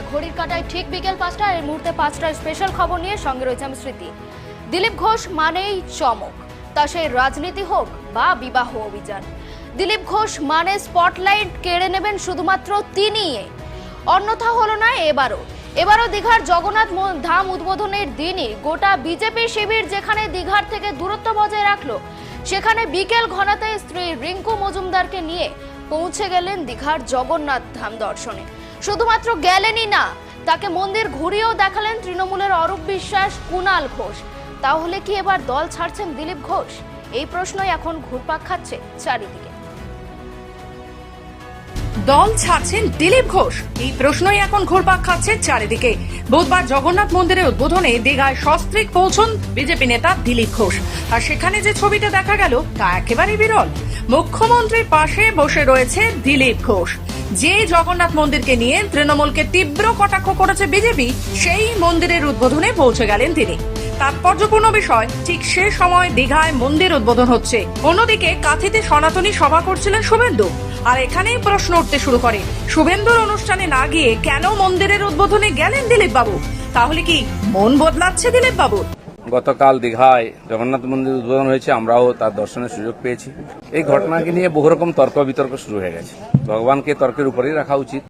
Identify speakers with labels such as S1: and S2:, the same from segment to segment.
S1: বাংলা ঘড়ির কাটায় ঠিক বিকেল পাঁচটা এই মুহূর্তে পাঁচটার স্পেশাল খবর নিয়ে সঙ্গে রয়েছে আমি স্মৃতি। দিলীপ ঘোষ মানেই চমক, তা সেই রাজনীতি হোক বা বিবাহ অভিযান। দিলীপ ঘোষ মানে স্পটলাইট কেড়ে নেবেন শুধুমাত্র তিনিই। অন্যথা হলো না এবারও। এবারও দীঘার জগন্নাথ ধাম উদ্বোধনের দিনই গোটা বিজেপি শিবির যেখানে দীঘার থেকে দূরত্ব বজায় রাখল, সেখানে বিকেল ঘনাতে স্ত্রী রিঙ্কু মজুমদারকে নিয়ে পৌঁছে গেলেন দীঘার জগন্নাথ ধাম দর্শনে। শুধুমাত্র গেলেনই না, তাকে মন্দির ঘুরিয়েও দেখালেন তৃণমূলের অরূপ বিশ্বাস, কুণাল ঘোষ। তাহলে কি এবার দল ছাড়ছেন দিলীপ ঘোষ? এই প্রশ্নই এখন ঘুরপাক খাচ্ছে চারিদিকে।
S2: দল ছাড়ছেন দিলীপ ঘোষ। এই প্রশ্নই এখন ঘুরপাক খাচ্ছে চারিদিকে। বুধবার জগন্নাথ মন্দিরের উদ্বোধনে দীঘায় সস্ত্রীক পৌঁছন বিজেপি নেতা দিলীপ ঘোষ। আর সেখানে যে ছবিটা দেখা গেল, তা একেবারেই বিরল। মুখ্যমন্ত্রীর পাশে বসে রয়েছে দিলীপ ঘোষ। যে জগন্নাথ মন্দিরকে নিয়ে তৃণমূলকে তীব্র কটাক্ষ করেছে বিজেপি, সেই মন্দিরের উদ্বোধনে পৌঁছে গেলেন তিনি। তাৎপর্যপূর্ণ বিষয়, ঠিক সে সময় দীঘায় মন্দির উদ্বোধন হচ্ছে। অন্যদিকে কাথিতে সনাতনী সভা করছিলেন শুভেন্দু। আর এখানেই প্রশ্ন উঠতে শুরু করে, শুভেন্দুর অনুষ্ঠানে না গিয়ে কেন মন্দিরের উদ্বোধনে গেলেন দিলীপ বাবু তাহলে কি মন বদলাচ্ছে দিলীপ বাবুর
S3: গতকাল দীঘায় জগন্নাথ মন্দির উদ্বোধন হয়েছে, আমরাও তার দর্শনের সুযোগ পেয়েছি। এই ঘটনাকে নিয়ে বহু রকম তর্ক বিতর্ক শুরু হয়ে গেছে। ভগবানকে তর্কের উপরেই রাখা উচিত।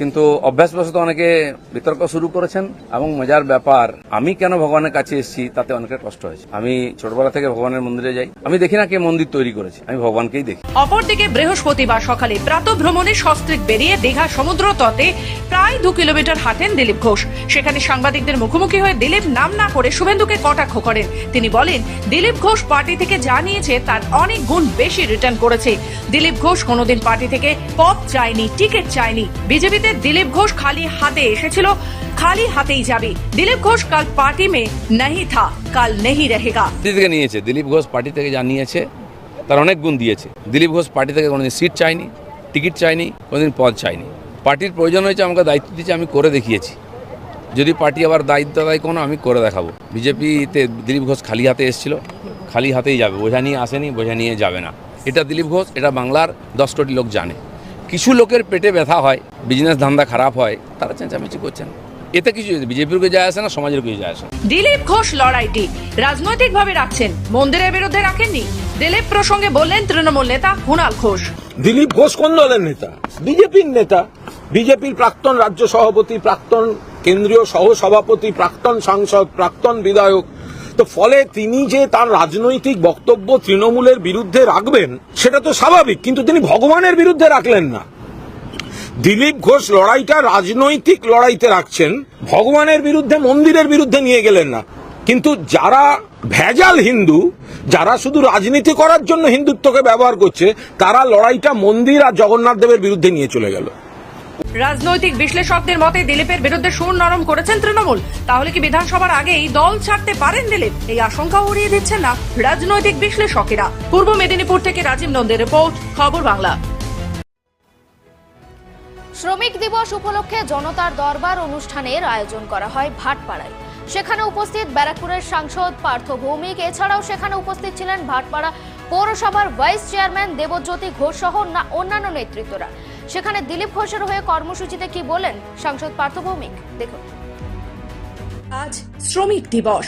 S3: কিন্তু অভ্যাসবশত অনেকে বিতর্ক শুরু করেছেন এবং মজার ব্যাপার, আমি কেন ভগবানের কাছে এসেছি তাতে অনেকের কষ্ট হয়েছে। আমি ছোটবেলা থেকে ভগবানের মন্দিরে যাই। আমি দেখি না কে মন্দির তৈরি করেছে। আমি ভগবানকেই দেখি।
S2: অপরদিকে বৃহস্পতিবার সকালে প্রাত ভ্রমণে সস্ত্রিক বেরিয়ে দীঘা সমুদ্র তটে প্রায় দু কিলোমিটার হাঁটেন দিলীপ ঘোষ। সেখানে সাংবাদিকদের মুখোমুখি হয়ে দিলীপ নাম না করে শুভেন্দুকে কটাক্ষ করেন। তিনি বলেন, দিলীপ ঘোষ পার্টি থেকে যা নিয়েছে তার অনেক গুণ বেশি রিটার্ন করেছে। দিলীপ ঘোষ কোনোদিন পার্টি থেকে পদ চায়নি, টিকিট চায়নি। বিজেপিতে রাজ্যে দিলীপ ঘোষ খালি হাতে এসেছিল, খালি হাতেই যাবে। দিলীপ ঘোষ কাল পার্টি মে নাহি থা, কাল নেহি
S3: রহেগা। থেকে নিয়েছে। দিলীপ ঘোষ পার্টি থেকে জানিয়েছে তার অনেক গুণ দিয়েছে। দিলীপ ঘোষ পার্টি থেকে কোনোদিন সিট চাইনি, টিকিট চাইনি, কোনোদিন পদ চাইনি। পার্টির প্রয়োজন হয়েছে আমাকে দায়িত্ব দিয়েছে, আমি করে দেখিয়েছি। যদি পার্টি আবার দায়িত্ব দেয় কোনো, আমি করে দেখাবো। বিজেপিতে দিলীপ ঘোষ খালি হাতে এসেছিল, খালি হাতেই যাবে। বোঝা নিয়ে আসেনি, বোঝা নিয়ে যাবে না। এটা দিলীপ ঘোষ, এটা বাংলার দশ কোটি লোক জানে। কিছু লোকের পেটে ব্যথা হয় বিজনেস ধান্দা খারাপ হয় তারা চেঁচামেচি করছেন। এতে কিছু বিজেপির যায় আসে না সমাজের কিছু যায় আসে
S2: দিলীপ ঘোষ লড়াইটি রাজনৈতিকভাবে রাখছেন মন্দিরের বিরুদ্ধে রাখেননি। দিলীপ প্রসঙ্গে বললেন তৃণমূল নেতা কুণাল ঘোষ।
S4: দিলীপ ঘোষ কোন দলের নেতা? বিজেপির নেতা। বিজেপির প্রাক্তন রাজ্য সভাপতি প্রাক্তন কেন্দ্রীয় সহ সভাপতি প্রাক্তন সাংসদ প্রাক্তন বিধায়ক তো ফলে তিনি যে তার রাজনৈতিক বক্তব্য তৃণমূলের বিরুদ্ধে রাখবেন, সেটা তো স্বাভাবিক, কিন্তু তিনি ভগবানের বিরুদ্ধে রাখলেন না। দিলীপ ঘোষ লড়াইটা রাজনৈতিক লড়াইতে রাখছেন, ভগবানের বিরুদ্ধে, মন্দিরের বিরুদ্ধে নিয়ে গেলেন না। কিন্তু যারা ভেজাল হিন্দু, যারা শুধু রাজনীতি করার জন্য হিন্দুত্বকে ব্যবহার করছে, তারা লড়াইটা মন্দির আর জগন্নাথ দেবের বিরুদ্ধে নিয়ে চলে গেল।
S2: রাজনৈতিক বিশ্লেষকদের মতে দিলীপের বিরুদ্ধে সুর নরম করেছেন তৃণমূল। তাহলে কি বিধানসভার আগেই দল ছাড়তে পারেন দিলীপ? এই আশঙ্কা উড়িয়ে দিচ্ছেন না রাজনৈতিক বিশ্লেষকেরা। পূর্ব মেদিনীপুর থেকে রাজীব নন্দের রিপোর্ট, খবর বাংলা।
S1: শ্রমিক দিবস উপলক্ষে জনতার দরবার অনুষ্ঠানের আয়োজন করা হয় ভাটপাড়ায়। সেখানে উপস্থিত ব্যারাকপুরের সাংসদ পার্থ ভৌমিক, এছাড়াও সেখানে উপস্থিত ছিলেন ভাটপাড়া পৌরসভার ভাইস চেয়ারম্যান দেবজ্যোতি ঘোষ সহ অন্যান্য নেতৃত্বরা। সেখানে দিলীপ ঘোষের হয়ে কর্মসূচিতে কি বলেন সাংসদ পার্থ ভৌমিক? দেখুন।
S2: আজ শ্রমিক দিবস।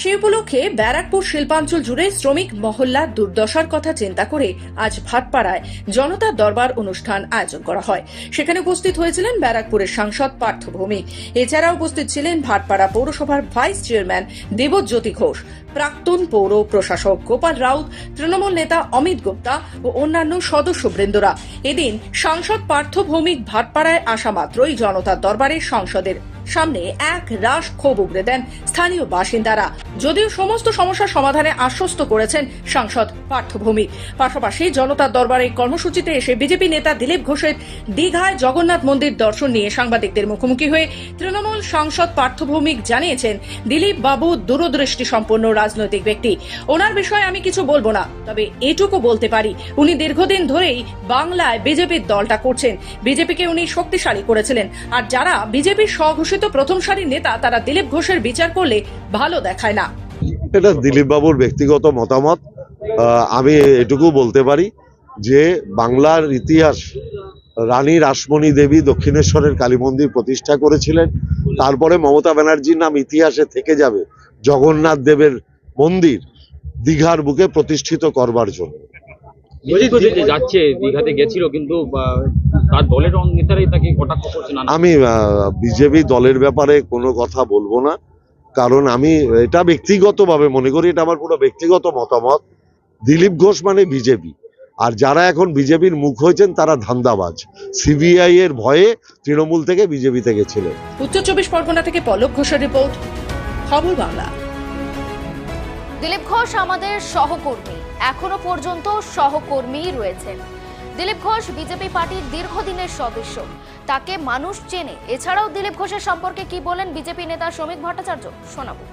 S2: সে উপলক্ষে ব্যারাকপুর শিল্পাঞ্চল জুড়ে শ্রমিক মহল্লার দুর্দশার কথা চিন্তা করে আজ ভাটপাড়ায় জনতার দরবার অনুষ্ঠান আয়োজন করা হয়। সেখানে উপস্থিত হয়েছিলেন ব্যারাকপুরের সাংসদ পার্থ ভৌমিক। এছাড়া উপস্থিত ছিলেন ভাটপাড়া পৌরসভার ভাইস চেয়ারম্যান দেবজ্যোতি ঘোষ, প্রাক্তন পৌর প্রশাসক গোপাল রাউত, তৃণমূল নেতা অমিত গুপ্তা ও অন্যান্য সদস্যবৃন্দরা। এদিন সাংসদ পার্থ ভৌমিক ভাটপাড়ায় আসা মাত্রই জনতার দরবারে সংসদের সামনে এক রাশ ক্ষোভ উগড়ে দেন স্থানীয় বাসিন্দারা। যদিও সমস্ত সমস্যার সমাধানে আশ্বস্ত করেছেন সাংসদ পার্থভূমিক পাশাপাশি জনতার দরবারে কর্মসূচিতে এসে বিজেপি নেতা দিলীপ ঘোষের দীঘায় জগন্নাথ মন্দির দর্শন নিয়ে সাংবাদিকদের মুখোমুখি হয়ে তৃণমূল সাংসদ পার্থভৌমিক জানিয়েছেন, দিলীপ বাবু দূরদৃষ্টি সম্পন্ন রাজনৈতিক ব্যক্তি। ওনার বিষয়ে আমি কিছু বলব না, তবে এটুকু বলতে পারি, উনি দীর্ঘদিন ধরেই বাংলায় বিজেপির দলটা করছেন। বিজেপিকে উনি শক্তিশালী করেছিলেন। আর যারা বিজেপির স্বঘোষিত প্রথম সারির নেতা তারা দিলীপ ঘোষের বিচার করলে ভালো দেখায় না।
S5: এটা দিলীপ বাবুর ব্যক্তিগত মতামত। আমি এটুকু বলতে পারি যে বাংলার ইতিহাস রানী রাসমণি দেবী দক্ষিণেশ্বরের কালী মন্দির প্রতিষ্ঠা করেছিলেন। তারপরে মমতা ব্যানার্জির নাম ইতিহাসে থেকে যাবে জগন্নাথ দেবের মন্দির দীঘার বুকে প্রতিষ্ঠিত করবার জন্য।
S6: যাচ্ছে দীঘাতে গেছিল কিন্তু তার দলের নেতারাই তাকে কটাক্ষ করছে
S5: আমি বিজেপি দলের ব্যাপারে কোনো কথা বলব না। কারণ আমি এটা ব্যক্তিগতভাবে মনে করি এটা আমার পুরো ব্যক্তিগত মতামত। দিলীপ ঘোষ মানে বিজেপি। আর যারা এখন বিজেপির মুখ হয়েছেন তারা ধান্দাবাজ। সিবিআই এর ভয়ে তৃণমূল থেকে বিজেপিতে গেছিলেন
S2: উত্তর চব্বিশ পরগনা থেকে পলক ঘোষের রিপোর্ট খবর বাংলা।
S1: দিলীপ ঘোষ আমাদের সহকর্মী। এখনও পর্যন্ত সহকর্মীই রয়েছেন। দিলীপ ঘোষ, বিজেপি পার্টির দীর্ঘদিনের সদস্য তাকে মানুষ চেনে। এছাড়াও দিলীপ ঘোষের সম্পর্কে কি বলেন বিজেপি নেতা শ্রমিক ভট্টাচার্য? শোনাবো।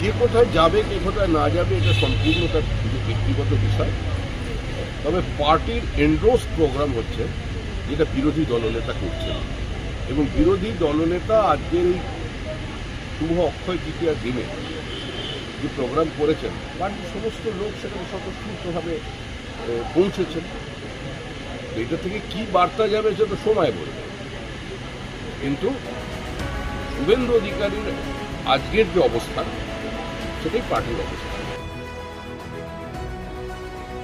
S7: কে কোথায় যাবে, কে কোথায় না যাবে, এটা সম্পূর্ণ তার ব্যক্তিগত বিষয়। তবে পার্টির এন্ডোর্স প্রোগ্রাম হচ্ছে, যেটা বিরোধী দলনেতা করছেন। এবং বিরোধী দলনেতা আজকের এই শুভ অক্ষয় তৃতীয়ার দিনে যে প্রোগ্রাম করেছেন পার্টির সমস্ত লোক সেখানে স্বতঃস্ফূর্তভাবে পৌঁছেছেন এটা থেকে কি বার্তা যাবে সেটা সময় বলবে। কিন্তু শুভেন্দু অধিকারীর আজকের যে অবস্থান সেটাই পার্টির অবস্থা।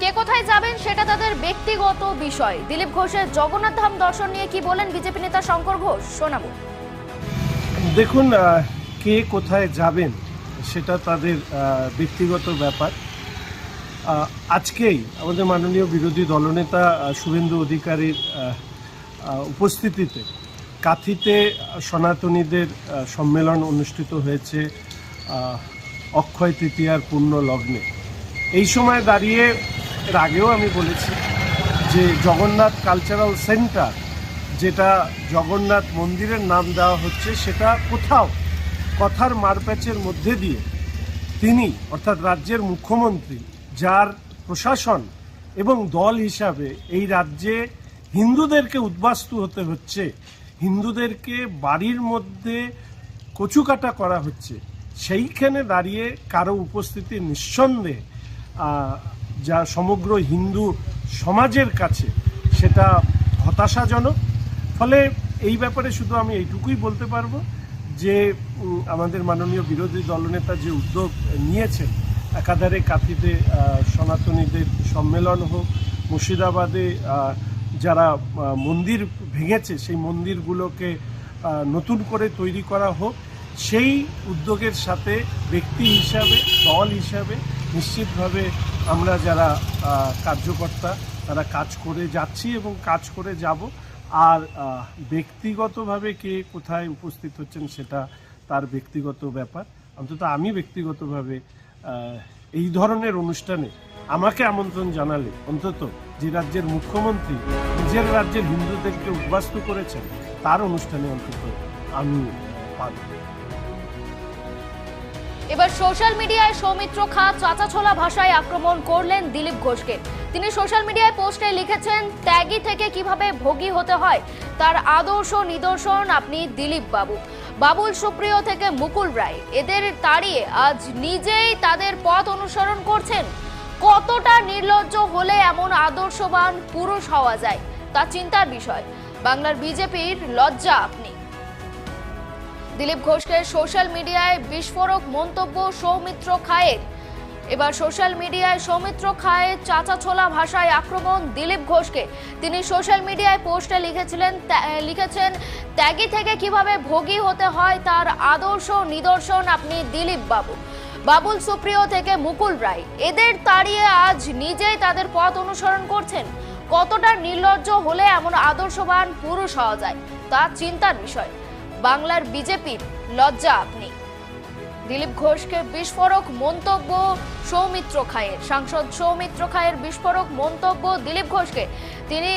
S1: কে কোথায় যাবেন সেটা তাদের ব্যক্তিগত বিষয়। দিলীপ ঘোষের জগন্নাথ ধাম দর্শন নিয়ে কি বলেন বিজেপি নেতা শঙ্কর ঘোষ? শোনাবো।
S8: দেখুন কে কোথায় যাবেন সেটা তাদের ব্যক্তিগত ব্যাপার। আজকেই আমাদের মাননীয় বিরোধী দলনেতা শুভেন্দু অধিকারীর উপস্থিতিতে কাথিতে সনাতনীদের সম্মেলন অনুষ্ঠিত হয়েছে অক্ষয় তৃতীয়ার পূর্ণ লগ্নে। এই সময় দাঁড়িয়ে এর আগেও আমি বলেছি যে জগন্নাথ কালচারাল সেন্টার, যেটা জগন্নাথ মন্দিরের নাম দেওয়া হচ্ছে, সেটা কোথাও কথার মারপ্যাচের মধ্যে দিয়ে তিনি, অর্থাৎ রাজ্যের মুখ্যমন্ত্রী যার প্রশাসন এবং দল হিসাবে এই রাজ্যে হিন্দুদেরকে উদ্বাস্তু হতে হচ্ছে, হিন্দুদেরকে বাড়ির মধ্যে কচুকাটা করা হচ্ছে। সেইখানে দাঁড়িয়ে কারও উপস্থিতি নিঃসন্দেহে যা সমগ্র হিন্দু সমাজের কাছে সেটা হতাশাজনক। ফলে এই ব্যাপারে শুধু আমি এইটুকুই বলতে পারব যে আমাদের মাননীয় বিরোধী দলনেতা যে উদ্যোগ নিয়েছেন একাধারে কাঁথিতে সনাতনীদের সম্মেলন হোক, মুর্শিদাবাদে যারা মন্দির ভেঙেছে, সেই মন্দিরগুলোকে নতুন করে তৈরি করা হোক, সেই উদ্যোগের সাথে ব্যক্তি হিসাবে, দল হিসাবে নিশ্চিতভাবে আমরা যারা কার্যকর্তা, তারা কাজ করে যাচ্ছি এবং কাজ করে যাব। আর ব্যক্তিগতভাবে কে কোথায় উপস্থিত হচ্ছেন সেটা তার ব্যক্তিগত ব্যাপার। অন্তত আমি ব্যক্তিগতভাবে এই ধরনের অনুষ্ঠানে আমাকে আমন্ত্রণ জানালে অন্তত যে রাজ্যের মুখ্যমন্ত্রী নিজের রাজ্যের হিন্দুদেরকে উদ্বাস্তু করেছেন, তার অনুষ্ঠানে অন্তত আমি
S1: এবার সোশ্যাল মিডিয়ায় সৌমিত্র খা চাচা ছোলা ভাষায় আক্রমণ করলেন দিলীপ ঘোষকে। তিনি সোশ্যাল মিডিয়ায় পোস্টে লিখেছেন, ত্যাগী থেকে কীভাবে ভোগী হতে হয়, তার আদর্শ নিদর্শন আপনি দিলীপ বাবু বাবুল সুপ্রিয় থেকে মুকুল রায়। এদের তাড়িয়ে আজ নিজেই তাদের পথ অনুসরণ করছেন। কতটা নির্লজ্জ হলে এমন আদর্শবান পুরুষ হওয়া যায়, তা চিন্তার বিষয়। বাংলার বিজেপির লজ্জা আপনি। দিলীপ ঘোষকে সোশ্যাল মিডিয়ায় বিস্ফোরক মন্তব্য সৌমিত্র খায়ের। এবার সোশ্যাল মিডিয়ায় সৌমিত্র খায়ের চাচা ছোলা ভাষায় আক্রমণ দিলীপ ঘোষকে। তিনি সোশ্যাল মিডিয়ায় পোস্টে লিখেছিলেন লিখেছেন, ত্যাগী থেকে কীভাবে ভোগী হতে হয় তার আদর্শ নিদর্শন আপনি দিলীপ বাবু। বাবুল সুপ্রিয় থেকে মুকুল রায়। এদের তাড়িয়ে আজ নিজেই তাদের পথ অনুসরণ করছেন। কতটা নির্লজ্জ হলে এমন আদর্শবান পুরুষ হওয়া যায়, তা চিন্তার বিষয়। বাংলার বিজেপির লজ্জা আপনি। দিলীপ ঘোষকে বিস্ফোরক মন্তব্য সৌমিত্র খায়ের। সাংসদ সৌমিত্র খায়ের বিস্ফোরক মন্তব্য দিলীপ ঘোষকে। তিনি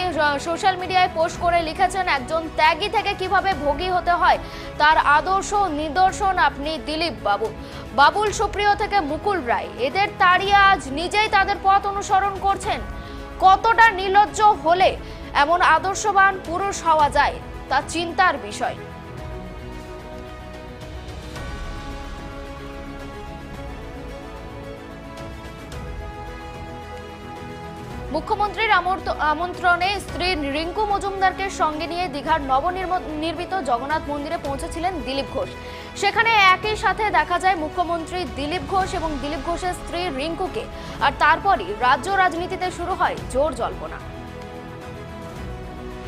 S1: সোশ্যাল মিডিয়ায় পোস্ট করে লিখেছেন, একজন ত্যাগী থেকে কীভাবে ভোগী হতে হয়, তার আদর্শ নিদর্শন আপনি দিলীপ বাবু। বাবুল সুপ্রিয় থেকে মুকুল রায়। এদের তাড়িয়ে আজ নিজেই তাদের পথ অনুসরণ করছেন। কতটা নির্লজ্জ হলে এমন আদর্শবান পুরুষ হওয়া যায়, তা চিন্তার বিষয়। মুখ্যমন্ত্রীর আমন্ত্র- আমন্ত্রণে স্ত্রী রিঙ্কু মজুমদারকে সঙ্গে নিয়ে দীঘার নবনির্মিত জগন্নাথ মন্দিরে পৌঁছেছিলেন দিলীপ ঘোষ। সেখানে একই সাথে দেখা যায় মুখ্যমন্ত্রী দিলীপ ঘোষ এবং দিলীপ ঘোষের স্ত্রী রিঙ্কুকে। আর তারপরই রাজ্য রাজনীতিতে শুরু হয় জোর জল্পনা।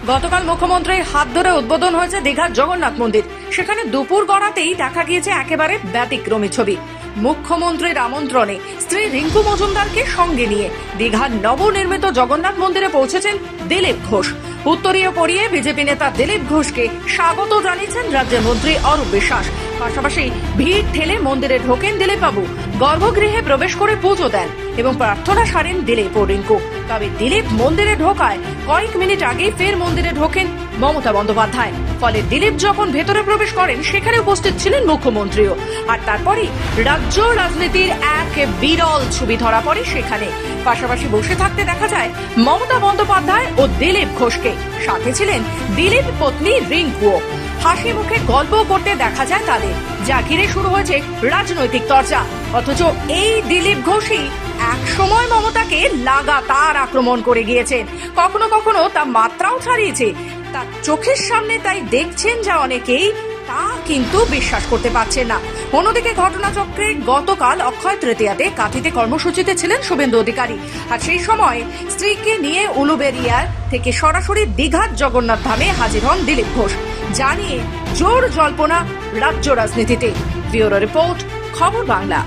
S2: গতকাল মুখ্যমন্ত্রীর হাত ধরে উদ্বোধন হয়েছে দীঘার জগন্নাথ মন্দির। সেখানে দুপুর গড়াতেই দেখা গিয়েছে একেবারে ব্যতিক্রমী ছবি। মুখ্যমন্ত্রীর আমন্ত্রণে স্ত্রী রিঙ্কু মজুমদারকে সঙ্গে নিয়ে দীঘার নবনির্মিত জগন্নাথ মন্দিরে পৌঁছেছেন দিলীপ ঘোষ। উত্তরীয় পড়িয়ে বিজেপি নেতা দিলীপ ঘোষকে স্বাগত জানিয়েছেন রাজ্যের মন্ত্রী অরূপ বিশ্বাস। পাশাপাশি ভিড় ঠেলে মন্দিরে ঢোকেন দিলীপ বাবু গর্ভগৃহে প্রবেশ করে পুজো দেন এবং প্রার্থনা সারেন দিলীপ ও রিঙ্কু। তবে দিলীপ মন্দিরে ঢোকায় কয়েক মিনিট আগেই ফের মন্দিরে ঢোকেন মমতা বন্দ্যোপাধ্যায়। ফলে দিলীপ যখন ভেতরে প্রবেশ করেন, সেখানে উপস্থিত ছিলেন মুখ্যমন্ত্রীও। আর তারপরেই রাজ্য রাজনীতির এক বিরল ছবি ধরা পড়ে সেখানে। পাশাপাশি বসে থাকতে দেখা যায় মমতা বন্দ্যোপাধ্যায় ও দিলীপ ঘোষকে। সাথে ছিলেন দিলীপ পত্নী রিঙ্কুও। হাসি মুখে গল্প করতে দেখা যায় তাদের। যা ঘিরে শুরু হয়েছে রাজনৈতিক চর্চা। অথচ এই দিলীপ ঘোষই এক সময় মমতাকে লাগাতার আক্রমণ করে গিয়েছেন কখনো কখনো তা মাত্রাও ছাড়িয়েছে। তার চোখের সামনে তাই দেখছেন যা অনেকেই, তা কিন্তু বিশ্বাস করতে পারছেন না। অন্যদিকে ঘটনাচক্রে গতকাল অক্ষয় তৃতীয়াতে কাঁথিতে কর্মসূচিতে ছিলেন শুভেন্দু অধিকারী। আর সেই সময় স্ত্রীকে নিয়ে উলুবেরিয়া থেকে সরাসরি দীঘার জগন্নাথ ধামে হাজির হন দিলীপ ঘোষ। জানিয়ে জোর জল্পনা রাজ্য রাজনীতিতে। ব্যুরো রিপোর্ট খবর বাংলা।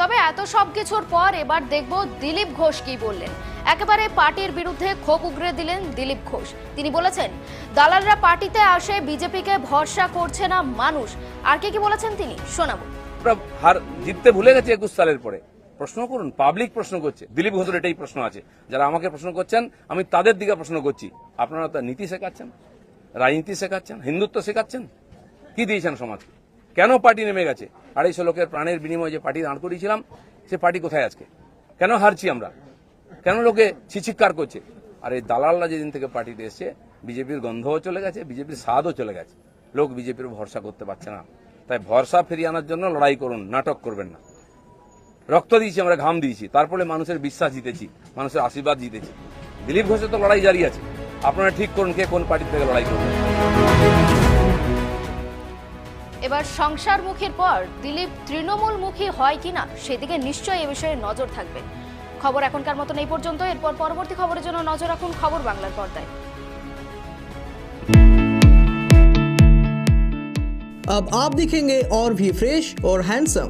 S1: তবে এত সব কিছুর পর এবার দেখব দিলীপ ঘোষ কি বললেন। একেবারে পার্টির বিরুদ্ধে ক্ষোভ উগরে দিলেন দিলীপ ঘোষ। তিনি বলেছেন দালালরা পার্টিতে আসে বিজেপিকে ভরসা করছে না মানুষ। আর কি কি বলেছেন তিনি? শোনাবো।
S3: হার জিততে ভুলে গেছে একুশ সালের পরে। প্রশ্ন করুন পাবলিক প্রশ্ন করছে। দিলীপ ঘোষের এটাই প্রশ্ন আছে। যারা আমাকে প্রশ্ন করছেন, আমি তাদের দিকে প্রশ্ন করছি। আপনারা তো নীতি শেখাচ্ছেন, রাজনীতি শেখাচ্ছেন, হিন্দুত্ব শেখাচ্ছেন? কি দিয়েছেন সমাজকে কেন পার্টি নেমে গেছে? আড়াইশো লোকের প্রাণের বিনিময়ে যে পার্টি দাঁড় করিয়েছিলাম, সে পার্টি কোথায় আজকে? কেন হারছি আমরা? কেন লোকে ছিচিৎকার করছে? আর এই দালালরা যেদিন থেকে পার্টিতে এসছে, বিজেপির গন্ধও চলে গেছে, বিজেপির স্বাদও চলে গেছে। লোক বিজেপির ভরসা করতে পারছে না। তাই ভরসা ফিরিয়ে আনার জন্য লড়াই করুন, নাটক করবেন না। রক্ত দিয়েছি আমরা ঘাম দিয়েছি তারপরে মানুষের বিশ্বাস জিতেছি মানুষের আশীর্বাদ জিতেছি দিলীপ ঘোষের তো লড়াই জারি আছে আপনারা ঠিক করুন কে কোন পার্টি থেকে লড়াই করবেন
S1: এবার সংসারমুখীর পর দিলীপ তৃণমূলমুখী হয় কিনা সেদিকে নিশ্চয়ই এ বিষয়ে নজর থাকবে খবর এখনকার মতন এই পর্যন্ত এরপর পরবর্তী খবরের জন্য নজর রাখুন খবর বাংলার পর্দায়
S9: अब आप दिखेंगे और भी फ्रेश और हैंडसम